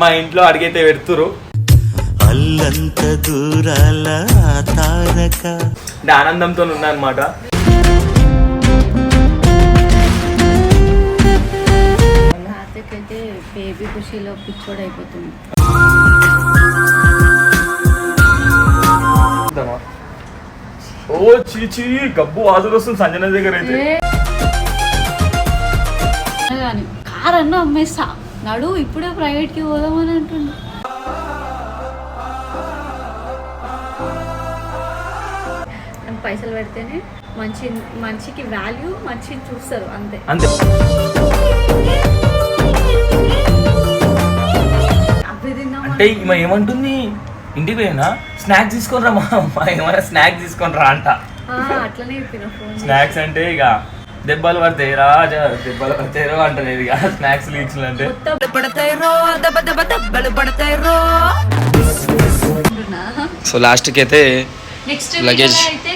మా ఇంట్లో అడిగైతే పెడుతురు అల్లంత దూరాల తారక. అంటే ఆనందంతో ఉన్నా అనమాట బేబీ ఖుషీలో పిచ్చోడు అయిపోతుంది. ఓ చీచి గబ్బు వాసన వస్తుంది సంజన దగ్గర అయితే. కానీ కార్ అన్న అమ్మేస్తా నడు ఇప్పుడే ప్రైవేట్కి పోదామని అంటుండు. మనం పైసలు పెడితేనే మంచి మంచికి వాల్యూ మంచిని చూస్తారు అంతే. అంతే. అంటే ఈమె ఏమంటుంది? ఇంటికి పోయినా? స్నాక్స్ తీసుకొని రా మా అమ్మ ఏమైనా స్నాక్స్ తీసుకొని రా అంట. ఆ, అట్లనే స్నాక్స్ అంటే ఇక దెబ్బలు పడతాయి రా జ- దెబ్బలు పడతాయి రా అంటది ఇక. స్నాక్స్ లీక్స్లు అంటే. So next Luggage. అయితే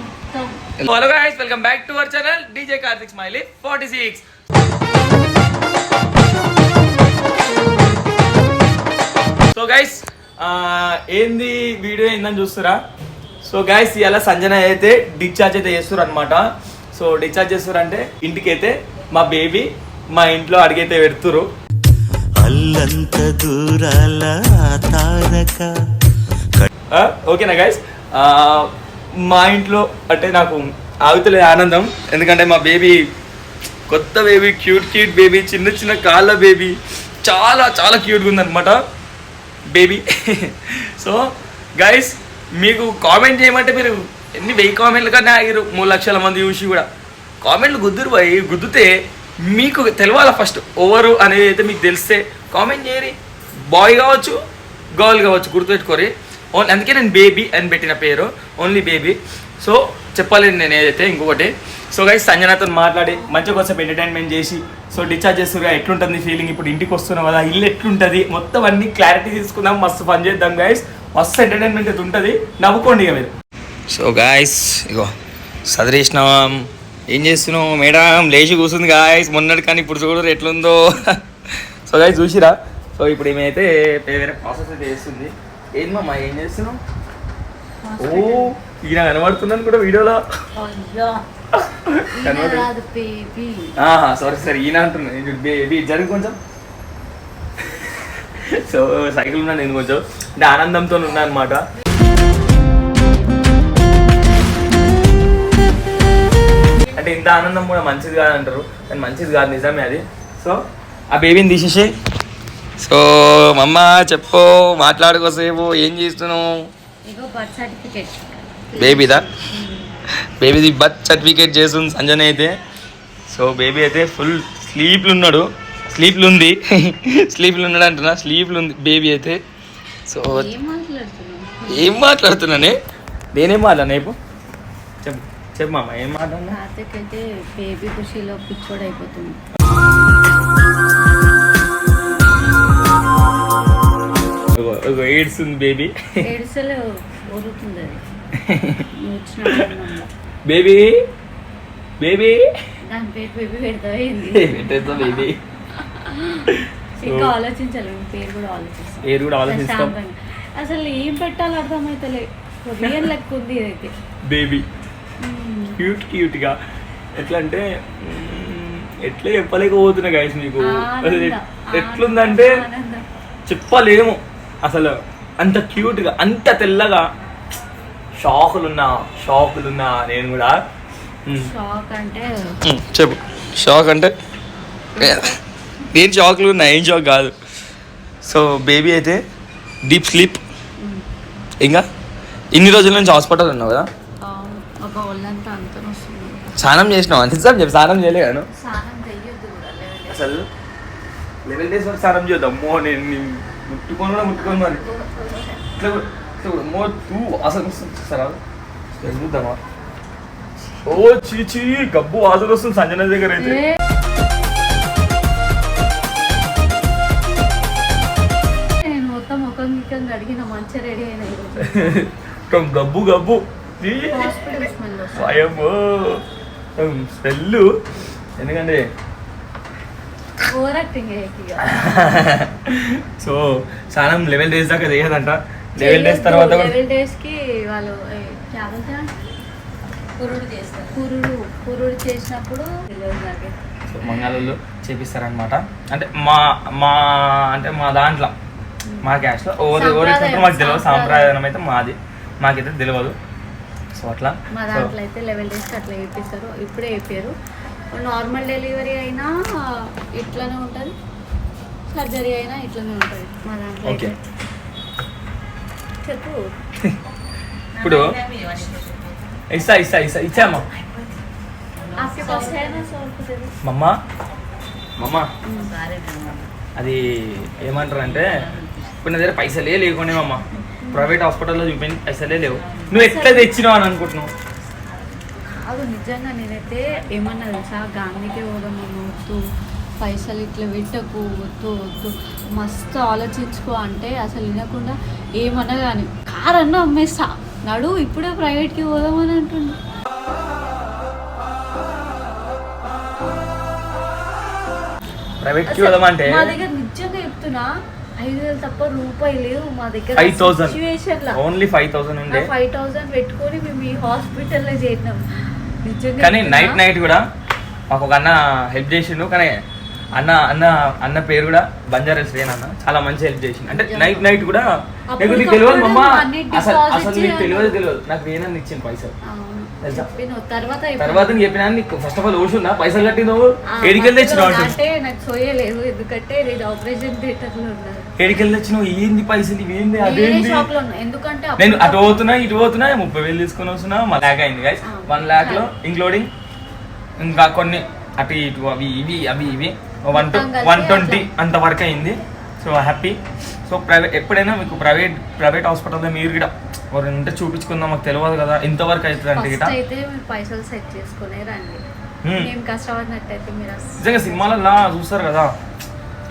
మొత్తం. Hello guys welcome back to our channel DJ Karthik smiley forty six so guys ఏంది వీడియో ఏందని చూస్తారా? సో గైస్ ఇవాళ సంజన అయితే డిశ్చార్జ్ అయితే చేస్తారు అనమాట సో డిశ్చార్జ్ చేస్తారు అంటే ఇంటికి అయితే మా బేబీ మా ఇంట్లో అడిగైతే పెడుతురు అల్లంత దూరాల తారక. ఓకేనా గైస్ మా ఇంట్లో అంటే నాకు ఆగుతలే ఆనందం. ఎందుకంటే మా బేబీ కొత్త బేబీ క్యూట్ క్యూట్ బేబీ చిన్న చిన్న కాళ్ళ బేబీ. చాలా చాలా క్యూట్గా ఉందన్నమాట బేబీ. సో గైస్ మీకు కామెంట్ చేయమంటే మీరు ఎన్ని వెయ్యి కామెంట్లు కన్నా ఆగిరు మూడు లక్షల మంది చూసి కూడా. కామెంట్లు గుద్దురు పోయి గుద్దుతే మీకు తెలవాలా ఫస్ట్ ఓవరు అనేది అయితే మీకు తెలిస్తే కామెంట్ చేయరి. బాయ్ కావచ్చు గర్ల్ కావచ్చు గుర్తుపెట్టుకోరి. ఓన్లీ అందుకే నేను బేబీ అని పెట్టిన పేరు ఓన్లీ బేబీ. సో చెప్పాలి నేను ఏదైతే ఇంకొకటి. సో గైస్ సంజనాతో మాట్లాడి మంచిగా కొంచెం ఎంటర్టైన్మెంట్ చేసి సో డిశ్చార్జ్ చేస్తుగా ఎట్లుంటుంది ఫీలింగ్ ఇప్పుడు ఇంటికి వస్తున్నాం కదా ఇల్లు ఎట్లుంటుంది? మొత్తం అన్ని క్లారిటీ తీసుకుందాం మస్తు పని చేద్దాం గైస్ మస్తు ఎంటర్టైన్మెంట్ అయితే ఉంటుంది. నవ్వుకోండి ఇక మీరు. సో గాయస్ ఇగో సదరేసినాం ఏం చేస్తున్నావు? మేడం లేచి కూర్చుంది గాయస్ మొన్నటి కానీ ఇప్పుడు చూడరు ఎట్లుందో. సో గాయస్ చూసిరా? సో ఇప్పుడు ఏమైతే వేరే ప్రాసెస్ అయితే చేస్తుంది. మామ ఏం చేస్తున్నావు? ఓ ఈయన కనబడుతున్నాను కూడా వీడియోలో. సారీ సారీ ఈయన అంటున్నాను బేబీ జరిగి కొంచెం. సో సైకిల్ ఉన్నాను నేను కొంచెం. అంటే ఆనందంతో ఉన్నా అనమాట అంటే ఇంత ఆనందం కూడా మంచిది కాదంటారు. కానీ మంచిది కాదు నిజమే అది. సో ఆ బేబీని తీసేసి సో మమ్మ చెప్పు మాట్లాడుకోసేపు ఏం చేస్తున్నావు? ఇగో బర్త్ సర్టిఫికేట్. బేబీదా బేబీది బర్త్ సర్టిఫికేట్ చేస్తుంది సంజన అయితే. సో బేబీ అయితే ఫుల్ స్లీప్లు ఉన్నాడు స్లీప్లు ఉంది స్లీప్లు ఉన్నాడు అంటున్నా. స్లీప్లు ఉంది బేబీ అయితే. సో ఏం మాట్లాడుతున్నావు? ఏం మాట్లాడుతున్నానే? నేనేం మాట్లాడినా ఇప్పుడు? చెప్పు చెప్పు మామ ఏం మాట్లాడినా తాతకైతే బేబీ ఖుషీలో పిచ్చోడు అయిపోతుంది. ఎయిడ్స్ ఉంది బేబీ ఏడుసలే ఊరుతుంది. బేబీ బేబీ దాని పేరు బేబీ ఇంకా ఆలోచించాలి పేరు కూడా పేరు కూడా ఆలోచిస్తాం. అసలు ఏం పెట్టాలో అర్థమైతలే. కొరియన్ లెక్క ఉంది ఇదైతే? బేబీ. క్యూట్ క్యూట్గా ఎట్లా అంటే ఎట్లా చెప్పలేకపోతున్నా గైస్ మీకు. ఎట్లుందంటే. చెప్పలేము. అసలు అంత క్యూట్గా అంత తెల్లగా. షాకులున్నా షాకులున్నా నేను కూడా. షాక్ అంటే చెప్పు. షాక్ అంటే? నేను షాక్లు ఉన్నా ఏం షాక్ కాదు. సో బేబీ అయితే డీప్ స్లీప్. ఇంకా? ఇన్ని రోజుల నుంచి హాస్పిటల్ ఉన్నావు కదా. ఒక ఒళ్ళంతా అంతా వస్తుంది. స్నానం చేసినావు? నిజం చెప్పి స్నానం చేయలే కదా స్నానం చెయ్యొద్దు కూడా level days. అసలు లెవెల్ డేస్ వరకు స్నానం చేద్దాం అమ్మో నేను నీ ముట్టుకొని కూడా ముట్టుకొని మరి. ఇట్లా కూడా- ఇట్లా కూడా అమ్మో తూ వాసన వస్తుంది. చూస్తారా చూద్దామా? ఓ చీచి గబ్బు వాసన వస్తుంది సంజన దగ్గర అయితే. ఏ. నేను మొత్తం ముఖం గిక్కం అడిగిన మంచిగా రెడీ అయిన గబ్బు గబ్బు. చీ. హాస్పిటల్ స్వయము. స్మెల్లు ఎందుకంటే? సో సానం లెవెల్ డేస్ దాకా చేయదంట. లెవెల్ డేస్ తర్వాత లెవెల్ డేస్కి వాళ్ళు మంగళూరులో చేపిస్తారనమాట అంటే మా మా అంటే మా దాంట్లో మా క్యాష్లో ఓవర్ ఓవర్ మాకు తెలియదు సాంప్రదాయం. అయితే మాది. మాకైతే తెలియదు సో అట్లా. మా దాంట్లో అయితే లెవెల్ డేస్కి అట్లా వేపిస్తారు ఇప్పుడే వేపారు నార్మల్ డెలివరీ అయినా ఇట్లానే ఉంటుంది. సర్జరీ అయినా ఇట్లానే ఉంటుంది. మా దాంట్లో ఓకే. చెప్పు. ఇప్పుడు ఇస్తా ఇస్తా ఇస్తా ఇచ్చామా మమ్మ. అది ఏమంటారు అంటే ఇప్పుడు నా దగ్గర పైసలే లేకుండా మమ్మ. ప్రైవేట్ హాస్పిటల్లో చూపించి పైసలే లేవు. నువ్వు ఎట్లా తెచ్చినావు అని అనుకుంటున్నావు? అది నిజంగా నేనైతే ఏమన్నా తెలుసా? గాంధీకి పోదామని వద్దు. పైసలు ఇట్లా పెట్టకు వద్దు వద్దు. మస్తు ఆలోచించుకో అంటే అసలు వినకుండా ఏమన్నా కానీ కార్ అన్న అమ్మేస్తా. నడు ఇప్పుడే ప్రైవేట్కి పోదామని అంటుండు ప్రైవేట్కి వెళ్దామంటే మా దగ్గర నిజంగా చెప్తున్నా ఐదు వేలు తప్ప రూపాయి లేవు మా దగ్గర. Five thousand only five thousand ఉండే. ఫైవ్ థౌసండ్ పెట్టుకొని మేము ఈ హాస్పిటల్లో చేరినాం నిజంగా కానీ. నైట్ నైట్ కూడా మాకు ఒక అన్న హెల్ప్ చేసిండు. కానీ అన్న అన్న అన్న పేరు కూడా బంజారా శ్రేణ్ అన్న. చాలా మంచి హెల్ప్ చేసిండు. అంటే నైట్ నైట్ కూడా నీకు తెలియదు మమ్మ అసలు అసలు నీకు. తెలియదు తెలియదు. నాకు వేనని ఇచ్చింది పైసలు. తెలుసా? తర్వాత తర్వాత చెప్పినా నీకు ఫస్ట్ ఆఫ్ ఆల్ ఓషుందా పైసలు కట్టి నువ్వు ఏడికెళ్ళి అంటుంది అంటే నాకు సోయలేదు ఎందుకంటే నేను ఆపరేషన్ థియేటర్లో ఉన్నాను. ఏడికెళ్ళి తెచ్చినావు? ఏంది పైసలు? వేరే అదేంది? ఎందుకంటే నేను అటు పోతున్నా ఇటు పోతున్నా ముప్పై వేలు తీసుకొని వస్తున్నా వన్ ల్యాక్ అయింది గైస్ వన్ ల్యాక్లో ఇంక్లూడింగ్ ఇంకా కొన్ని అటు ఇటు అవి ఇవి అవి ఇవి. One one twenty. అంత వరకు అయింది. సో హ్యాపీ సో ప్రైవేట్ ఎప్పుడైనా మీకు ప్రైవేట్ ప్రైవేట్ హాస్పిటల్లో మీరు కూడా ఎవరైనా ఉంటే చూపించుకుందాం మాకు తెలియదు కదా ఇంతవరకు అవుతుంది అంటే గిట అయితే మీరు పైసలు సెట్ చేసుకునే రండి. మేము కష్టపడినట్టయితే మీరు నిజంగా సినిమాలలో చూస్తారు కదా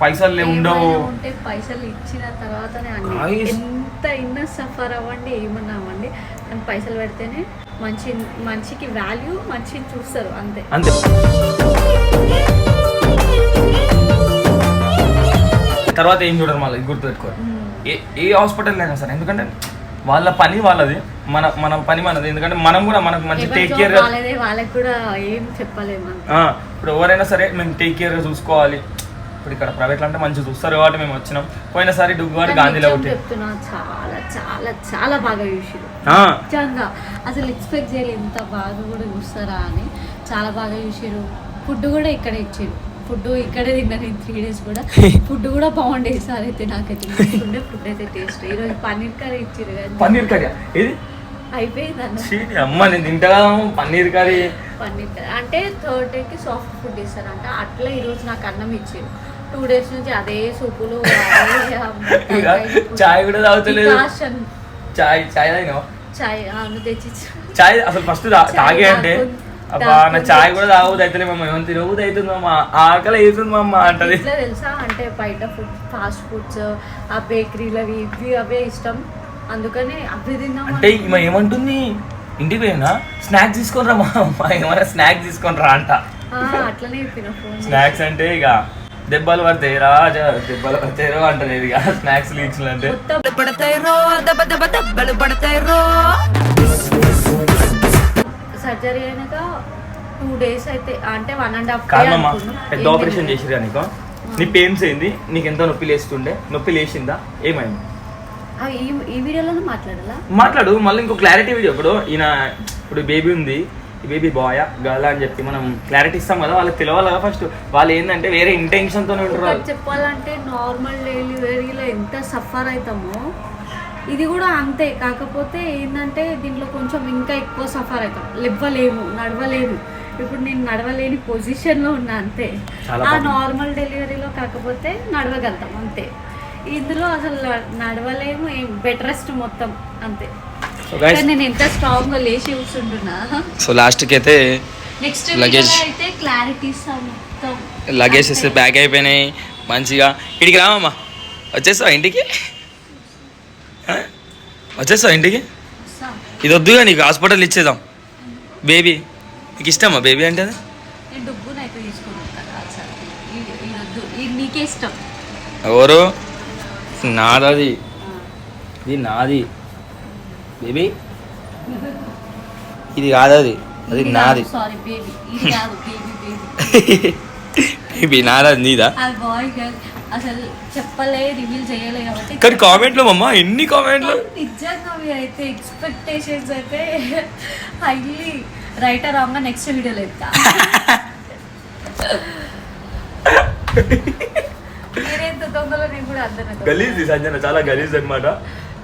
పైసలు ఉండవు. ఉంటే పైసలు ఇచ్చిన తర్వాతనే Guys. ఎంత ఇన్న సఫర్ అవ్వండి ఏమన్నా అవ్వండి. కానీ పైసలు పెడితేనే మంచి మంచికి వాల్యూ మంచిని చూస్తారు అంతే. అంతే. తర్వాత ఏం చూడరు మళ్ళీ ఇది గుర్తుపెట్టుకోరు. ఏ ఏ హాస్పిటల్ అయినా సరే ఎందుకంటే వాళ్ళ పని వాళ్ళది మన మన పని మనది. ఎందుకంటే మనం కూడా మనకు మంచి టేక్ కేర్ వాళ్ళకి కూడా ఏం చెప్పలేము. ఇప్పుడు ఎవరైనా సరే మేము టేక్ కేర్గా చూసుకోవాలి. ఇప్పుడు ఇక్కడ ప్రైవేట్లో అంటే మంచిగా చూస్తారు కాబట్టి మేము వచ్చినాం. పోయినసారి డుగ్గువారి కానీ గాంధీలో ఒకటి చాలా చాలా చాలా బాగా చూసిరు నిజంగా. అసలు ఎక్స్పెక్ట్ చేయలేదు ఇంత బాగా కూడా చూస్తారా అని. చాలా బాగా చూసిరు ఫుడ్ కూడా ఇక్కడే ఇచ్చారు ఫుడ్ ఇక్కడే తిన్నా నేను త్రీ డేస్ కూడా. ఫుడ్ కూడా బాగుండేది సార్ అయితే నాకైతే. ఉండే ఫుడ్ అయితే టేస్ట్. ఈరోజు పన్నీర్ కర్రీ ఇచ్చారు కానీ పన్నీర్ కర్రీ ఏది? అయిపోయింది అమ్మ నేను తింటా కదా పన్నీర్ కర్రీ. పన్నీర్ కర్రీ. అంటే థర్డ్ డేకి సాఫ్ట్ ఫుడ్ ఇస్తారంట. అట్లా ఈరోజు నాకు అన్నం ఇచ్చారు టూ డేస్ నుంచి అదే సూపులు చాయ్ కూడా తాగుతలేదు. చాయ్ చాయ్ తాగినావా? చాయ్ అవును తెచ్చిచ్చు చాయ్ అసలు ఫస్ట్ తాగే అంటే అబ్బా నా తాగుతుంది. చాయ్ కూడా తాగదు అయితే మమ్మ ఏమైనా తినబుద్ది అవుతుంది మమ్మ ఆకలి అవుతుంది మమ్మ అంటది. తెలుసా అంటే బయట ఫుడ్ ఫాస్ట్ ఫుడ్స్ ఆ బేకరీలు అవి ఇవి అవే ఇష్టం. అందుకని అవి తిన్నాం అంటే ఈమె ఏమంటుంది? ఇంటికి పోయినా? స్నాక్స్ తీసుకొని రా మా అమ్మ ఏమైనా స్నాక్స్ తీసుకొని రా అంట. అట్లనే చెప్పిన ఫోన్ స్నాక్స్ అంటే ఇక దెబ్బలు పడతాయి రా దెబ్బలు పడతాయి రా అంటది ఇక. స్నాక్స్ లీక్స్ అంటే. మొత్తం పడతాయిరో దెబ్బ దెబ్బ దెబ్బలు పడతాయిరో సర్జరీ అయినాక టూ డేస్ అయితే అంటే వన్ అండ్ హాఫ్ కాదమ్మా పెద్ద ఆపరేషన్ చేసిరా నీకు? నీ పెయిన్స్ ఏంది? నీకు ఎంత నొప్పి లేస్తుండే? నొప్పి లేచిందా? ఏమైంది? ఈ ఈ వీడియోలోనే మాట్లాడాలా? మాట్లాడు మళ్ళీ ఇంకో క్లారిటీ వీడియో ఇప్పుడు. ఈయన ఇప్పుడు బేబీ ఉంది. ఈ బేబీ బాయ్ గర్ల్ అని చెప్పి మనం క్లారిటీ ఇస్తాం కదా వాళ్ళకి తెలియాలి కదా ఫస్ట్ వాళ్ళు ఏంటంటే వేరే ఇంటెన్షన్తో ఉంటారు చెప్పాలంటే నార్మల్ డెలివరీలో ఎంత సఫర్ అవుతామో ఇది కూడా అంతే కాకపోతే ఏంటంటే దీంట్లో కొంచెం ఇంకా ఎక్కువ సఫర్ అవుతాం. లేవలేము నడవలేము ఇప్పుడు నేను నడవలేని పొజిషన్లో ఉన్నా అంతే. ఆ. నార్మల్ డెలివరీలో కాకపోతే నడవగలుగుతాం అంతే. ఇందులో అసలు నడవలేము ఏం బెడ్ రెస్ట్ మొత్తం అంతే. నేను ఎంత స్ట్రాంగ్గా లేచి కూర్చుంటున్నా. సో లాస్ట్కి అయితే నెక్స్ట్ Luggage. అయితే క్లారిటీ మొత్తం. లగేజ్ వేస్తే బ్యాగ్ అయిపోయినాయి మంచిగా. ఇంటికి రామమ్మా. వచ్చేస్తావా ఇంటికి? వచ్చేస్తావా ఇంటికి. ఇది వద్దుగా నీకు హాస్పిటల్ ఇచ్చేద్దాం. బేబీ నీకు ఇష్టమా బేబీ అంటే అది? ఎవరు? నాదది ఇది నాది. బేబీ ఇది కాదది. అది నాది. బేబీ. నాదది నీదా అసలు చెప్పలే రివీల్ చేయలే కాబట్టి కానీ కామెంట్లో మమ్మ ఎన్ని కామెంట్లు నిజంగా అయితే ఎక్స్పెక్టేషన్స్ అయితే హైలీ రైట్ రాంగ్ నెక్స్ట్ వీడియోలో చెప్తా. మీరేంత తొందరలో నేను కూడా అర్థం గలీజ్ సంజన చాలా గలీజ్ అనమాట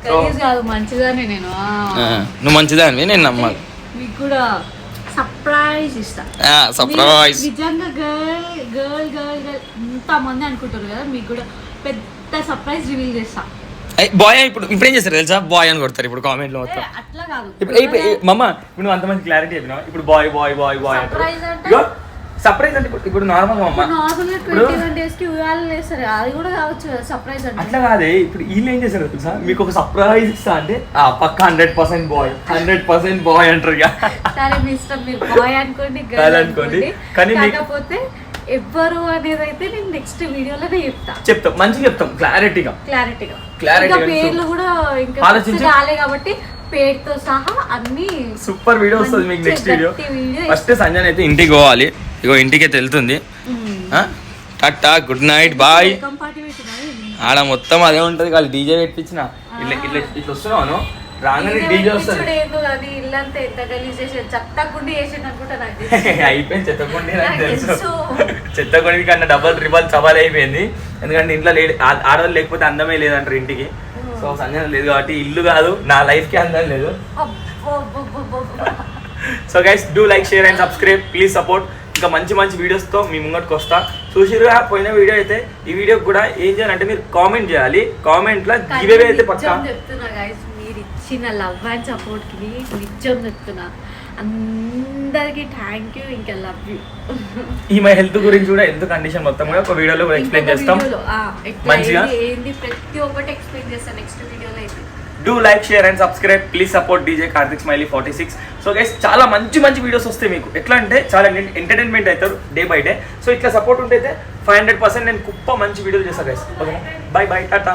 గలీజ్ కాదు మంచిదాన్ని నేను ఆ. నువ్వు మంచిదానివి నేను నమ్మాలి. మీకు కూడా సర్ప్రైజ్ ఇస్తా సర్ప్రైజ్. నిజంగా గర్ల్ గర్ల్ గర్ల్ గర్ల్ ఇంత మంది అనుకుంటారు కదా మీకు కూడా పెద్ద సర్ప్రైజ్ రివీల్ చేస్తా. బాయ్ ఇప్పుడు ఇప్పుడు ఏం చేస్తారు తెలుసా? బాయ్ అని కొడతారు ఇప్పుడు కామెంట్లో ఏ, మొత్తం. అట్లా కాదు. ఇప్పుడు మమ్మ ఇప్పుడు నువ్వు అంత మంచి క్లారిటీ చెప్పినావు? ఇప్పుడు బాయ్ బాయ్ బాయ్ బాయ్ అంటే? సర్ప్రైజ్ అంటే ఇప్పుడు ఇప్పుడు నార్మల్ నార్మల్గా ట్వంటీ వన్ డేస్కి ఉయ్యాలు వేస్తారు అది కూడా కావచ్చు కదా సర్ప్రైజ్ అంటే. అట్లా కాదే. ఇప్పుడు వీళ్ళు ఏం చేశారు తెలుసా? మీకు ఒక సర్ప్రైజ్ ఇస్తా అంటే ఆ పక్క hundred percent boy hundred percent boy అంటారు ఇక. సరే మీ ఇష్టం మీరు బాయ్ అనుకోండి గర్ల్ అనుకోండి. కానీ కాకపోతే ఎవ్వరు అనేది అయితే నేను నెక్స్ట్ వీడియోలోనే చెప్తా. చెప్తాం. మంచిగా చెప్తాం. క్లారిటీగా క్లారిటీగా Clarity ఇంకా గా పేర్లు కూడా ఇంకా కాలే కాబట్టి పేరుతో సహా అన్ని సూపర్ వీడియో వస్తుంది మీకు నెక్స్ట్ వీడియో ఫస్ట్ సంజయ్ అయితే ఇంటికి పోవాలి. ఇగో ఇంటికి అయితే వెళ్తుంది టాటా గుడ్ నైట్ బాయ్ ఆడ మొత్తం అదే ఉంటది వాళ్ళు డీజే పెట్టించిన. ఇట్లా ఇట్లా ఇట్లా వస్తున్నాను రాగానే డీజే వస్తుంది. అయిపోయింది చెత్తకొండి నాకు తెలుసు. చెత్తకొండి కన్నా డబల్ ట్రిబల్ చబాల్ అయిపోయింది. ఎందుకంటే ఇంట్లో లేడు ఆడవాళ్ళు లేకపోతే అందమే లేదంటారు ఇంటికి. సో సంజయ్ లేదు కాబట్టి ఇల్లు కాదు నా లైఫ్కి అందం లేదు. So guys do like share and subscribe please support ఇంకా మంచి మంచి వీడియోస్తో మీ ముంగటికి వస్తా. చూసిరుగా పోయిన వీడియో అయితే ఈ వీడియో కూడా ఏం చేయాలంటే మీరు కామెంట్ చేయాలి. కామెంట్లో గివేవే అయితే పక్కా. చెప్తున్నా గైస్ మీరు ఇచ్చిన లవ్ అండ్ సపోర్ట్కి నిజం చెప్తున్నా. అందరికి థ్యాంక్ యూ ఇంకా లవ్ యూ ఈ మై హెల్త్ గురించి కూడా హెల్త్ కండిషన్ మొత్తం కూడా ఒక వీడియోలో ఎక్స్ప్లెయిన్ చేస్తాం. మంచిగా? ఏంది? ప్రతి ఒక్కటి ఎక్స్ప్లెయిన్ చేస్తాను నెక్స్ట్ వీడియోలో అయితే. Do like share and subscribe please support DJ Karthik smiley forty six so guys చాలా మంచి మంచి వీడియోస్ వస్తాయి మీకు. ఎట్లా అంటే చాలా ఎంటర్టైన్మెంట్ అవుతారు డే బై డే సో ఇట్లా సపోర్ట్ ఉంటే ఫైవ్ హండ్రెడ్ పర్సెంట్ నేను కుప్ప మంచి వీడియోలు చేస్తాను guys okay bye bye tata